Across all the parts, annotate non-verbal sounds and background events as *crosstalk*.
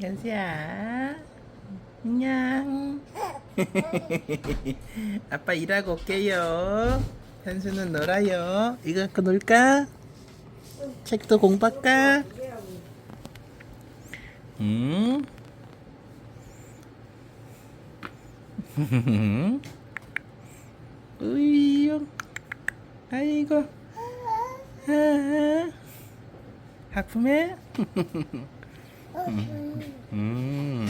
현수야. 안녕. *laughs* 아빠 일하고 올게요. 현수는 놀아요. 이거 갖고 놀까? 책도 공부할까? 응? *laughs* 으이요. 아이고. 아, 하품해? *laughs* 음.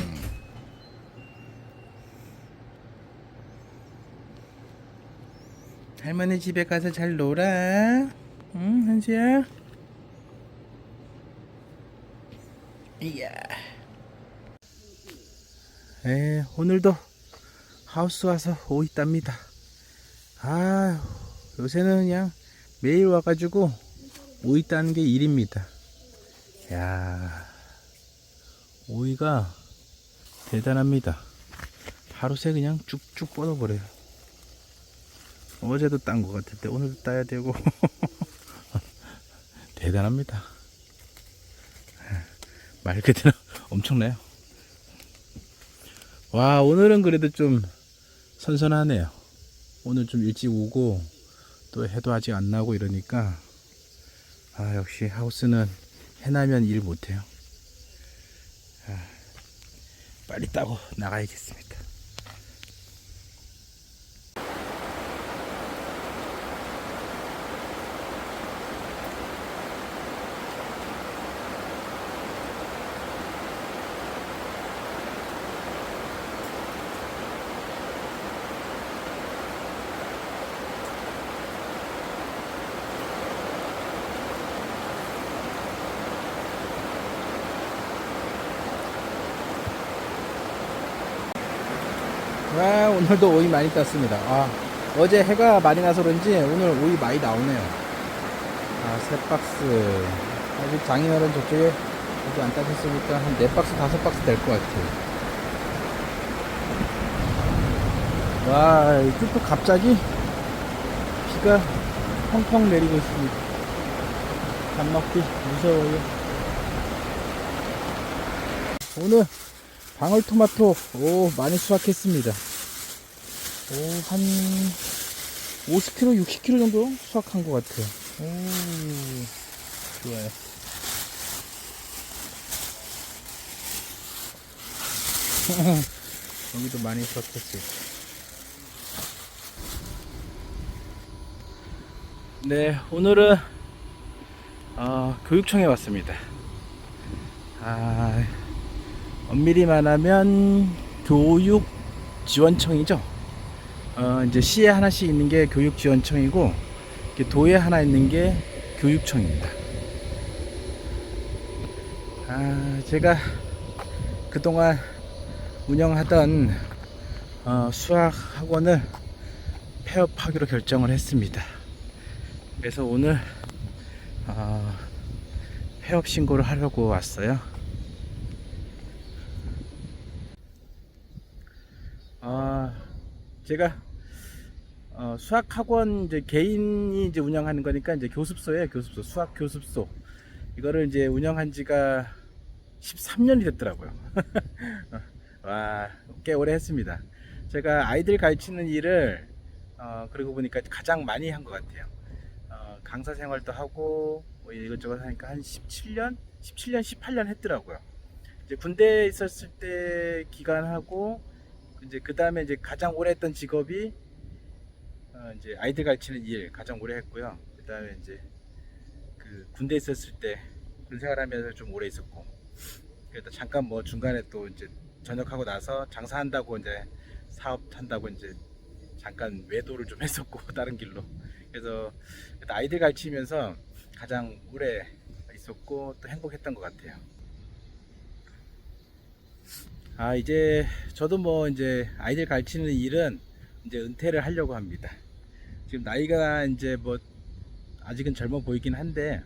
할머니 집에 가서 잘 놀아. 응, 한수야? 이야. 에, 오늘도 하우스 와서 오이 땁니다. 아, 요새는 그냥 매일 와가지고 오이 따는 게 일입니다. 야, 오이가 대단합니다. 하루 새 그냥 쭉쭉 뻗어버려요. 어제도 딴 것 같은데 오늘도 따야 되고 *laughs* 대단합니다. 말 그대로 *laughs* 엄청나요. 와 오늘은 그래도 좀 선선하네요. 오늘 좀 일찍 오고 또 해도 아직 안 나고 이러니까 아 역시 하우스는 해나면 일 못해요. 아, 빨리 따고 나가야겠습니다. 와 오늘도 오이 많이 땄습니다. 아 어제 해가 많이 나서 그런지 오늘 오이 많이 나오네요. 아 세 박스. 아직 장인어른 저쪽에 아직 안 따셨으니까 한 네 박스 다섯 박스 될 것 같아요. 와 이게 또 갑자기 비가 펑펑 내리고 있습니다. 밥 먹기 무서워요. 오늘 방울토마토 오 많이 수확했습니다. 오 한 50kg 60kg 정도 수확한 것 같아요. 오 좋아요. *laughs* 여기도 많이 수확했어요. 네 오늘은 어, 교육청에 왔습니다. 아 엄밀히 말하면 교육 지원청이죠. 어, 이제 시에 하나씩 있는 게 교육 지원청이고 도에 하나 있는 게 교육청입니다. 아, 제가 그동안 운영하던 어, 수학 학원을 폐업하기로 결정을 했습니다. 그래서 오늘 어, 폐업 신고를 하려고 왔어요. 아, 제가 어, 수학 학원 이제 개인이 이제 운영하는 거니까 이제 교습소에 교습소 수학 교습소 이거를 이제 운영한 지가 13년이 됐더라고요. *laughs* 와, 꽤 오래 했습니다. 제가 아이들 가르치는 일을 어, 그리고 보니까 가장 많이 한 것 같아요. 어, 강사 생활도 하고 뭐 이것저것 하니까 한 17년, 17년, 18년 했더라고요. 이제 군대에 있었을 때 기간하고 이제 그 다음에 이제 가장 오래 했던 직업이 어 이제 아이들 가르치는 일 가장 오래 했고요. 그 다음에 이제 그 군대 에 있었을 때 군 생활하면서 좀 오래 있었고 그래도 잠깐 뭐 중간에 또 이제 전역하고 나서 장사한다고 이제 사업 한다고 이제 잠깐 외도를 좀 *laughs* 했었고 다른 길로 그래서 아이들 가르치면서 가장 오래 있었고 또 행복했던 것 같아요. 아 이제 저도 뭐 이제 아이들 가르치는 일은 이제 은퇴를 하려고 합니다. 지금 나이가 이제 뭐 아직은 젊어 보이긴 한데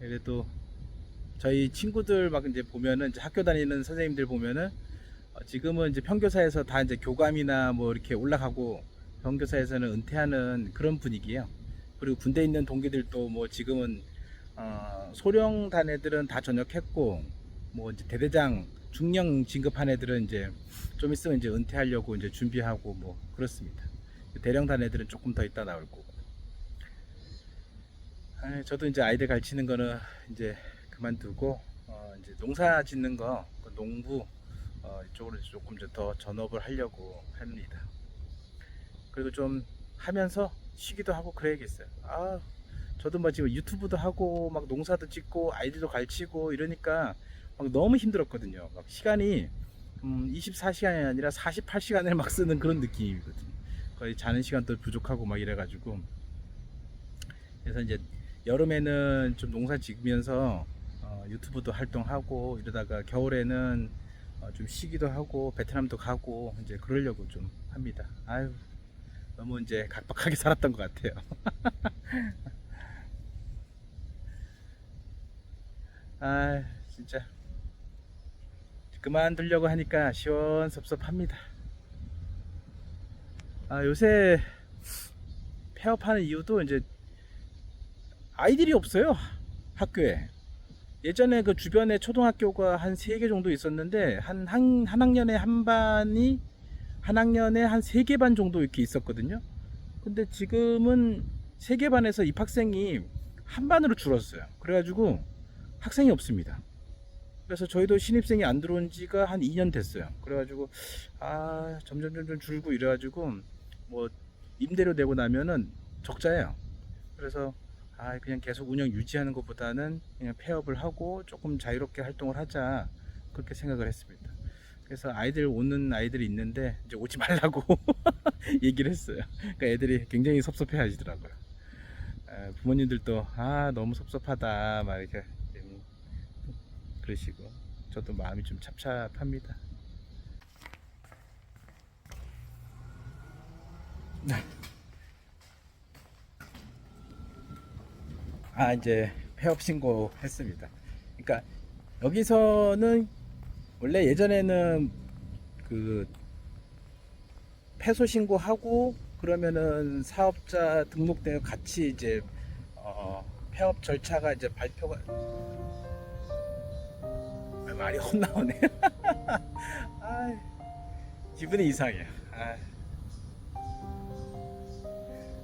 그래도 저희 친구들 막 이제 보면은 이제 학교 다니는 선생님들 보면은 어, 지금은 이제 평교사에서 다 이제 교감이나 뭐 이렇게 올라가고 평교사에서는 은퇴하는 그런 분위기예요. 그리고 군대 에 있는 동기들도 뭐 지금은 어, 소령단 애들은 다 전역했고 뭐 이제 대대장 중령 진급한 애들은 이제 좀 있으면 이제 은퇴하려고 이제 준비하고 뭐 그렇습니다. 대령단 애들은 조금 더 있다 나올 거고. 아, 저도 이제 아이들 가르치는 거는 이제 그만두고 어, 이제 농사 짓는 거, 그 농부 어, 이쪽으로 조금 더 전업을 하려고 합니다. 그리고 좀 하면서 쉬기도 하고 그래야겠어요. 아, 저도 뭐 지금 유튜브도 하고 막 농사도 짓고 아이들도 가르치고 이러니까 막 너무 힘들었거든요. 막 시간이 음, 24시간이 아니라 48시간을 막 쓰는 그런 느낌이거든요. 거의 자는 시간도 부족하고 막 이래가지고 그래서 이제 여름에는 좀 농사 지으면서 어, 유튜브도 활동하고 이러다가 겨울에는 어, 좀 쉬기도 하고 베트남도 가고 이제 그러려고 좀 합니다. 아유 너무 이제 각박하게 *laughs* 살았던 것 같아요. *laughs* 아 진짜 그만두려고 하니까 시원섭섭합니다. 아 요새 폐업하는 이유도 이제 아이들이 없어요 학교에. 예전에 그 주변에 초등학교가 한 세 개 정도 있었는데 한, 한, 한 학년에 한 반이 한 학년에 한 세 개 반 정도 이렇게 있었거든요. 근데 지금은 세 개 반에서 입학생이 한 반으로 줄었어요. 그래가지고 학생이 없습니다 그래서 저희도 신입생이 안 들어온 지가 한 2년 됐어요 그래가지고 아 점점 점점 줄고 이래가지고 뭐 임대료 내고 나면은 적자예요 그래서 아 그냥 계속 운영 유지하는 것보다는 그냥 폐업을 하고 조금 자유롭게 활동을 하자 그렇게 생각을 했습니다. 그래서 아이들 오는 아이들이 있는데 이제 오지 말라고 *laughs* 얘기를 했어요. 그러니까 애들이 굉장히 섭섭해 하시더라고요. 아, 부모님들도 아 너무 섭섭하다 막 이렇게 음, 그러시고 저도 마음이 좀 찹찹합니다. 아 이제 폐업 신고 했습니다. 그러니까 여기서는 원래 예전에는 그 폐소 신고하고 그러면은 사업자 등록되어 같이 이제 어 폐업 절차가 이제 발표가 아, 말이 혼나오네. *laughs* 아 기분이 이상해요. 아.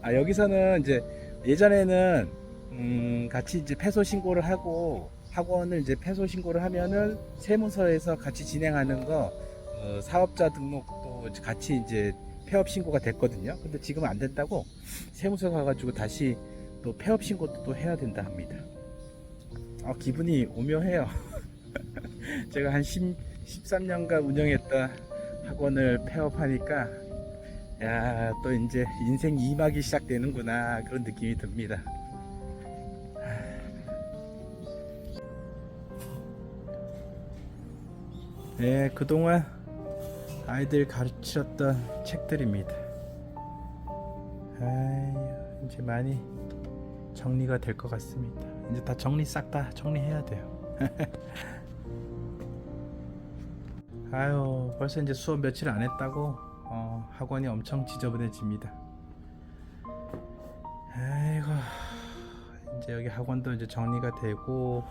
아 여기서는 이제 예전에는 음, 같이 이제 폐소 신고를 하고 학원을 이제 폐소 신고를 하면은 세무서에서 같이 진행하는 거 어, 사업자 등록도 같이 이제 폐업 신고가 됐거든요. 근데 지금은 안 된다고 세무서 가가지고 다시 또 폐업 신고도 또 해야 된다 합니다. 아, 기분이 오묘해요. *laughs* 제가 한 10, 13년간 운영했던 학원을 폐업하니까 야, 또 이제 인생 2막이 시작되는구나 그런 느낌이 듭니다. 네, 그동안 아이들 가르쳤던 책들입니다. 아유, 이제 많이 정리가 될 것 같습니다. 이제 다 정리 싹 다 정리해야 돼요. *laughs* 아유, 벌써 이제 수업 며칠 안 했다고 어, 학원이 엄청 지저분해집니다. 아이고, 이제 여기 학원도 이제 정리가 되고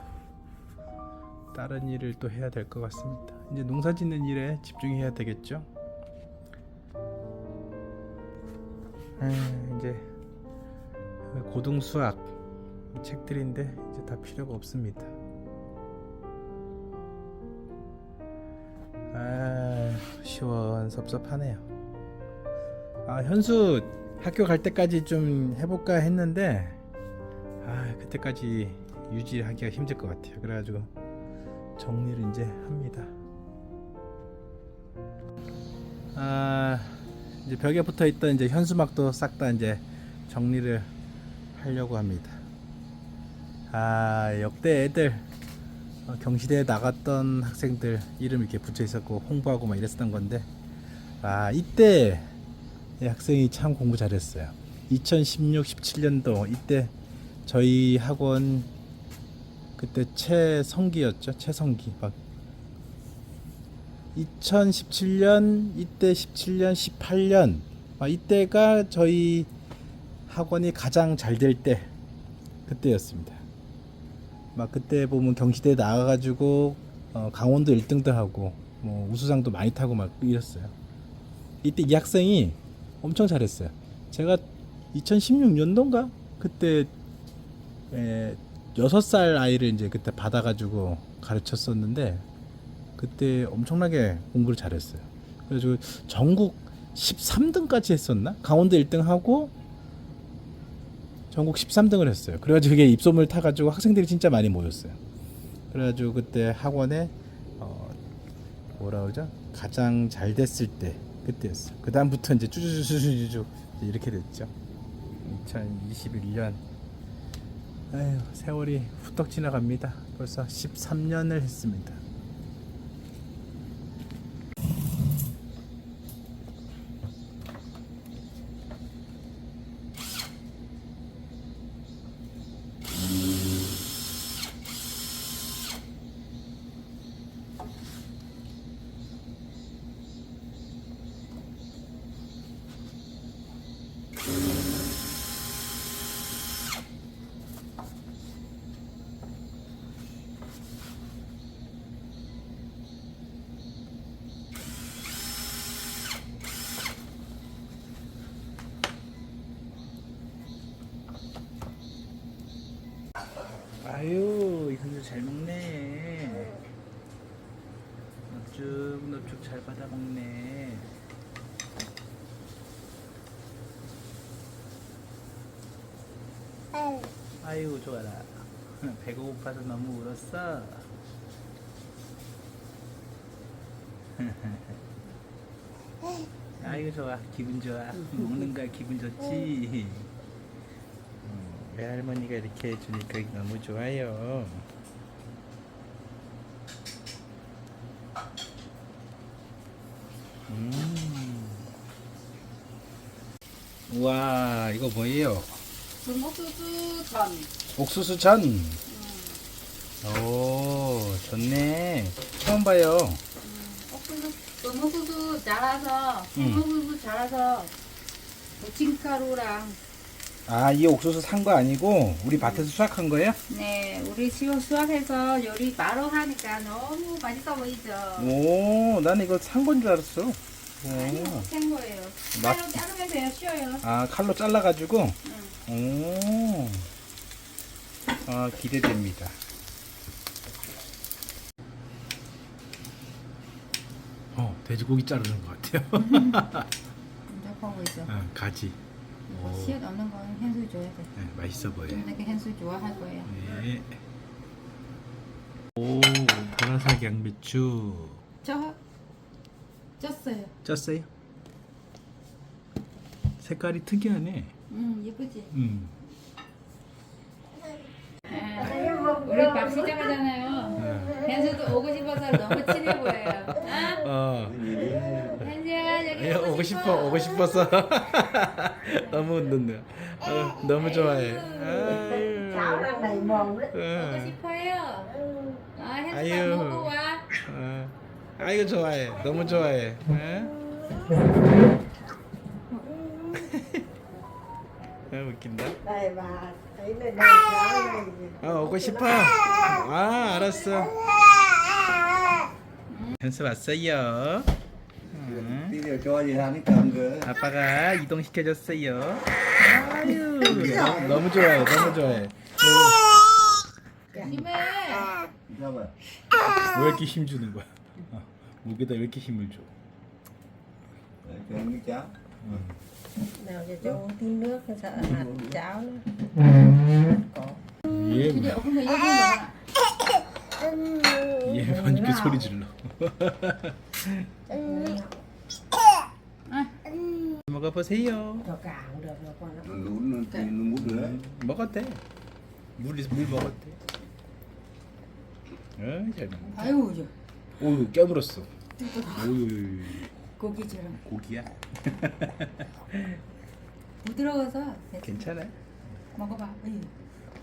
다른 일을 또 해야 될 것 같습니다. 이제 농사 짓는 일에 집중해야 되겠죠. 아, 이제 고등 수학 책들인데 이제 다 필요가 없습니다. 시원 섭섭하네요. 아, 현수 학교 갈 때까지 좀 해볼까 했는데 아, 그때까지 유지하기가 힘들 것 같아요. 그래가지고 정리를 이제 합니다. 아 이제 벽에 붙어 있던 이제 현수막도 싹 다 이제 정리를 하려고 합니다. 아 역대 애들 어, 경시대에 나갔던 학생들 이름 이렇게 붙여 있었고 홍보하고 막 이랬었던 건데 아 이때 이 학생이 참 공부 잘했어요. 2016, 17년도 이때 저희 학원 그때 최성기였죠. 최성기. 막 2017년 이때 17년 18년 막 이때가 저희 학원이 가장 잘 될 때 그때였습니다. 막 그때 보면 경시대 나가가지고 어, 강원도 1등도 하고 뭐 우수상도 많이 타고 막 이랬어요. 이때 이 학생이 엄청 잘했어요. 제가 2016년도인가 그때 에, 6살 아이를 이제 그때 받아가지고 가르쳤었는데 그때 엄청나게 공부를 잘했어요. 그래가지고 전국 13등까지 했었나? 강원도 1등 하고 전국 13등을 했어요. 그래가지고 이게 입소문을 타가지고 학생들이 진짜 많이 모였어요. 그래가지고 그때 학원에 어, 뭐라 그러죠? 가장 잘 됐을 때 그때였어요. 그 다음부터 이제 쭈쭈쭈쭈쭈 이렇게 됐죠. 2021년 아휴 세월이 후떡 지나갑니다. 벌써 13년을 했습니다. 아유 이 선수 잘 먹네. 넙죽 넙죽 잘 받아 먹네. 아유 좋아라. *laughs* 배가 고파서 너무 울었어. *laughs* 아이고 좋아 기분 좋아 먹는 거야 기분 좋지 음, 외할머니가 이렇게 해주니까 너무 좋아요 음. 우와 이거 뭐예요 중국수수 전. 옥수수 전. 오 좋네 처음 봐요 옥수수, 중국수수 자라서, 음. 중국수수 자라서 부침가루랑 아 이 옥수수 산 거 아니고 우리 밭에서 수확한 거예요? 네 우리 시원 수확해서 요리 바로 하니까 너무 맛있어 보이죠. 오, 난 이거 산 건 줄 알았어. 아니요. 생 거예요. 맛- 칼로 자르면 돼요 쉬워요. 아, 칼로 잘라가지고. 응. 오. 아, 기대됩니다. 어, 돼지고기 자르는 것 같아요. *laughs* 분석하고 있어. 아, 가지. 씨앗 없는 건 hen수 줘야 돼. 네, 맛있어 보여. 좀 이렇게 hen수 좋아할 거예요. 네. 오, 보라색 양배추. 저 쪘어요. 쪘어요? 색깔이 특이하네. 응 예쁘지. 음. 네. 우리 밥 시작하잖아요. 네. hen수도 오고 싶어서 너무 친해 보여요. 아? 어. 현지야 여기 예, 오고 싶어, 오고 싶어서 *laughs* 너무 웃는다. 어, 너무 좋아해. 아유. 오고 어, 싶어요. 아 아유. 먹고 와. 어. 아이고 좋아해, 너무 좋아해. 어? 웃긴다. 아 오고 싶어. 아 알았어. 현수 왔어요. 아빠가 이동시켜줬어요. 아유 너무, 너무 좋아해, 너무 좋아해. 왜 이렇게 힘 주는 거야? 어, 목에다 왜 이렇게 힘을 줘? Cháo nào cho cho uống tí nước cho sợ hạt cháo nữa có 얘, 근데 어 근데 여기 봐. 얘 보니까 소리 질러. 아, 먹어보세요. cho cả cũng được rồi con nó nó thì nó mút nữa 먹었대. 물, 물 먹었대. 어, 잘 먹네. 아유 저 오유 깨물었어. 오유 고기처럼 고기야? *laughs* 부드러워서 괜찮아? 먹어봐. 아유,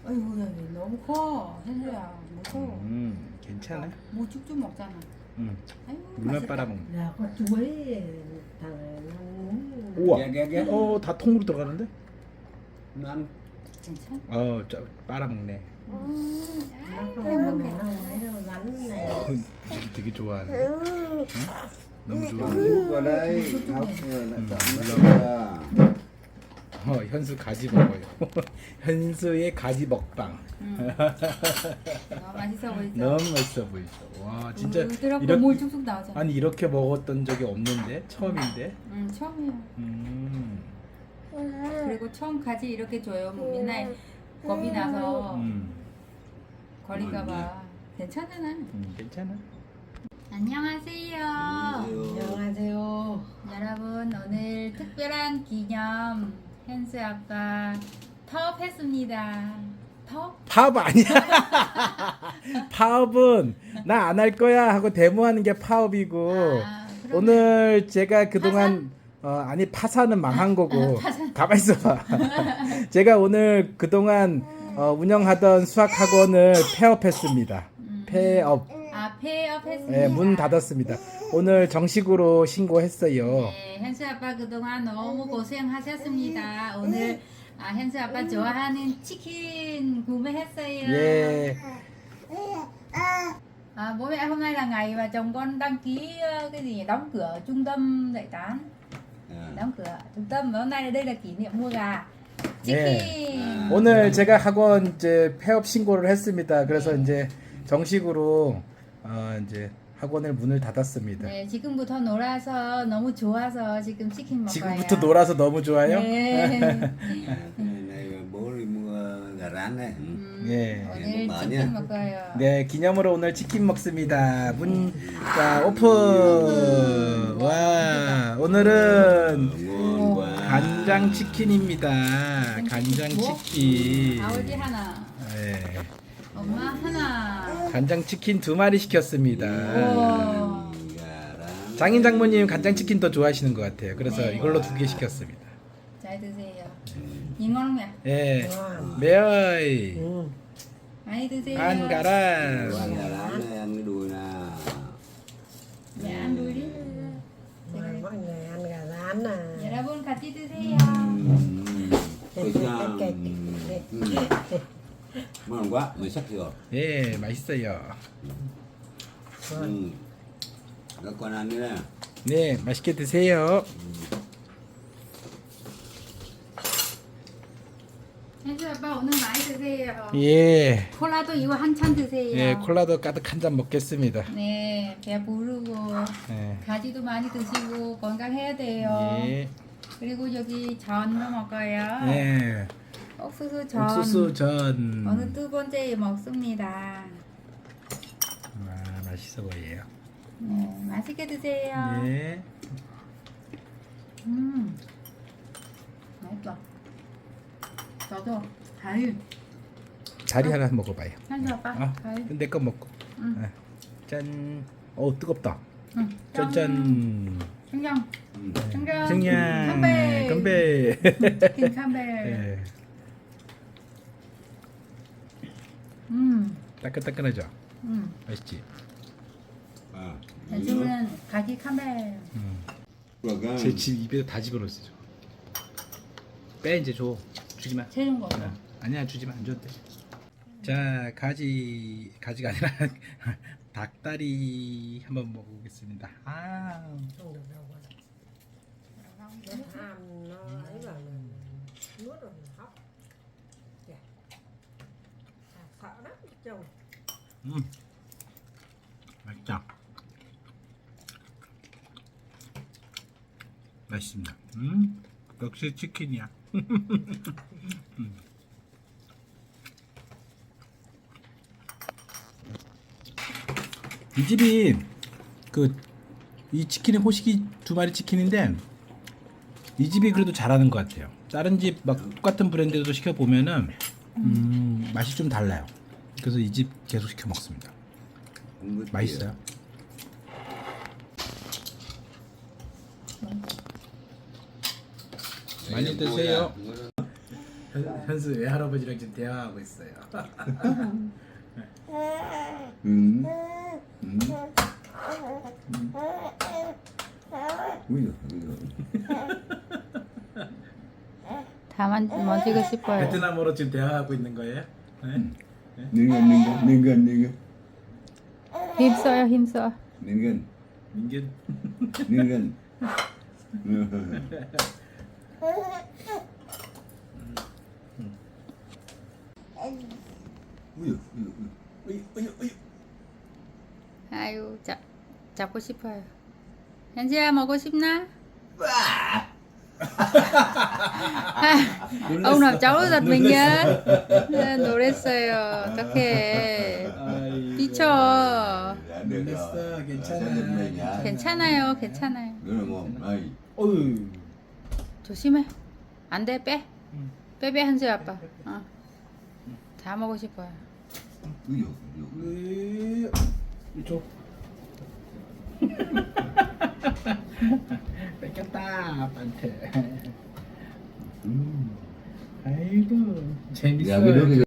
아유 야, 얘 너무 커. 현수야 무서워. 음 괜찮아. 뭐 쭉쭉 먹잖아. 음 물만 맛있다. 빨아먹는. thằng này nó 우와. Ghé ghé ghé 어, 다 통으로 들어가는데? Ăn 괜찮아? 어, 저, 빨아먹네. mình không thấy đâu rắn này 되게 좋아하네. 응? 너무 chọn nó 어, 현수 가지 먹어요. *laughs* 현수의 가지 먹방. 너무 맛있어 보이죠? 너무 맛있어 보이죠. 와, 진짜 부드럽고 이렇게 물 뚝뚝 나오잖아. 아니 이렇게 먹었던 적이 없는데 처음인데. 응, 처음이야. 음. 그리고 처음 가지 이렇게 줘요. 맨날 겁이 나서 음. 거리까봐. 괜찮아. 음, 괜찮아. 안녕하세요. 안녕하세요 여러분 오늘 특별한 기념 현수 아빠 파업했습니다. 파업? 파업 아니야. *laughs* 파업은 나 안 할 거야 하고 데모하는 게 파업이고 아, 그러면- 오늘 제가 그동안 어, 아니 파산은 망한 거고 가만 있어 봐. 제가 오늘 그동안 어, 운영하던 수학 학원을 폐업했습니다. 폐업. 아 폐업했습니다. 예, 문 닫았습니다. 오늘 정식으로 신고했어요. 네, 현수 아빠 그동안 너무 고생하셨습니다. 오늘 아, 현수 아빠 좋아하는 치킨 구매했어요. 예. À, bố mẹ hôm nay là ngày mà chồng con đăng ký ờ, cái gì nhỉ? đóng cửa trung tâm dạy toán đóng cửa trung tâm và hôm nay đây là kỷ niệm mua gà 치킨 오늘 제가 학원 이제 폐업 신고를 했습니다. 그래서 이제 정식으로 어, 이제 학원을 문을 닫았습니다. 네 지금부터 놀아서 너무 좋아서 지금 치킨 먹어요 지금부터 놀아서 너무 좋아요. 네 mua gà rán này 음, 예. 오늘 먹어, 치킨? 먹어요 네, 기념으로 오늘 치킨 먹습니다. 문, 자, 오픈! 와, 오늘은 Ngon quá 간장 치킨입니다. 간장 치킨. 아버지 하나 네, 엄마 하나 간장 치킨 두 마리 시켰습니다. 우와. 장인 장모님 간장 치킨 더 좋아하시는 것 같아요. 그래서 네. 이걸로 두 개 시켰습니다. 잘 드세요 ạ? 예, 매어이. 많이 드세요 안 가라. Ăn gà rán này ăn cái đùi nè 네, ăn đuôi đi Mời mọi người ăn gà rán nè 여러분 같이 드세요 Mới sắc chưa 예, 맛있어요. Ăn đi nè 네, 맛있게 드세요. 현수 아빠 오늘 많이 드세요. 예, 콜라도 이거 한잔 드세요. 예, 콜라도 가득 한 잔 먹겠습니다. 네, 배 부르고 예. 가지도 많이 드시고 건강해야 돼요. 예. 그리고 여기 전도 먹어요. 예. 옥수수 전. 옥수수 전. 오늘 두 번째 먹습니다. 아, 맛있어 보여요. 네, 맛있게 드세요. 예. 음, 맛있다. 저도 과일. 다리 하나 먹어봐요. 현수 아빠 아, 과일. 내거 먹고. 응. 아, 짠. 어, 뜨겁다. 응. 짠짠. Ừ. 생강. 승냥. 컴백. 건배. 치킨. 예. 음, 따끈따끈하죠. 음. 맛있지. À, 요즘은 가지 캄벨. 음. Được á. 제집 입에 다 집어넣었어. 빼 이제 줘. 주지 마. 새는 거. 어, 아니야 주지 마. 안 줘도 돼. 자 가지 가지가 아니라 *laughs* 닭다리 한번 먹어보겠습니다. 아 không được đâu nó tham nó ấy vào là nuốt rồi là hóc Kìa. À, chồng 음. 맛있다. 맛있습니다. 음, 역시 치킨이야. *laughs* 음. 이 집이 그 이 치킨이 호식이 두 마리 치킨인데 이 집이 그래도 잘하는 것 같아요. 다른 집 막 똑같은 브랜드도 시켜 보면은 음, 맛이 좀 달라요. 그래서 이 집 계속 시켜 먹습니다. 맛있어요. 많이 드세요. 현, 현수 외할아버지랑 지금 대화하고 있어요. Giời, ui giời. 다만 뭐 찍고 싶어요. 베트남어로 지금 대화하고 있는 거예요? 네? 능근 능근 능근 능근. 힘써요 힘써. 능근. 민균. 능근. 우유 우유 우유. 우유 우유 아유 잡, 잡고 싶어요. 현지야 먹고 싶나? 아, ông nào cháu giật mình nhá 놀랬어요. 어떡해. 아이고. đã được 됐어, 괜찮아. 괜찮아요. 괜찮아요. một đây 어유. 조심해. 안 돼 빼. 응. 빼빼 한지 아빠. 어. 다 먹고 싶어요. 이쪽. *laughs* 뺏겼다 아빠한테. 음. 아이고 재밌어. 야, nước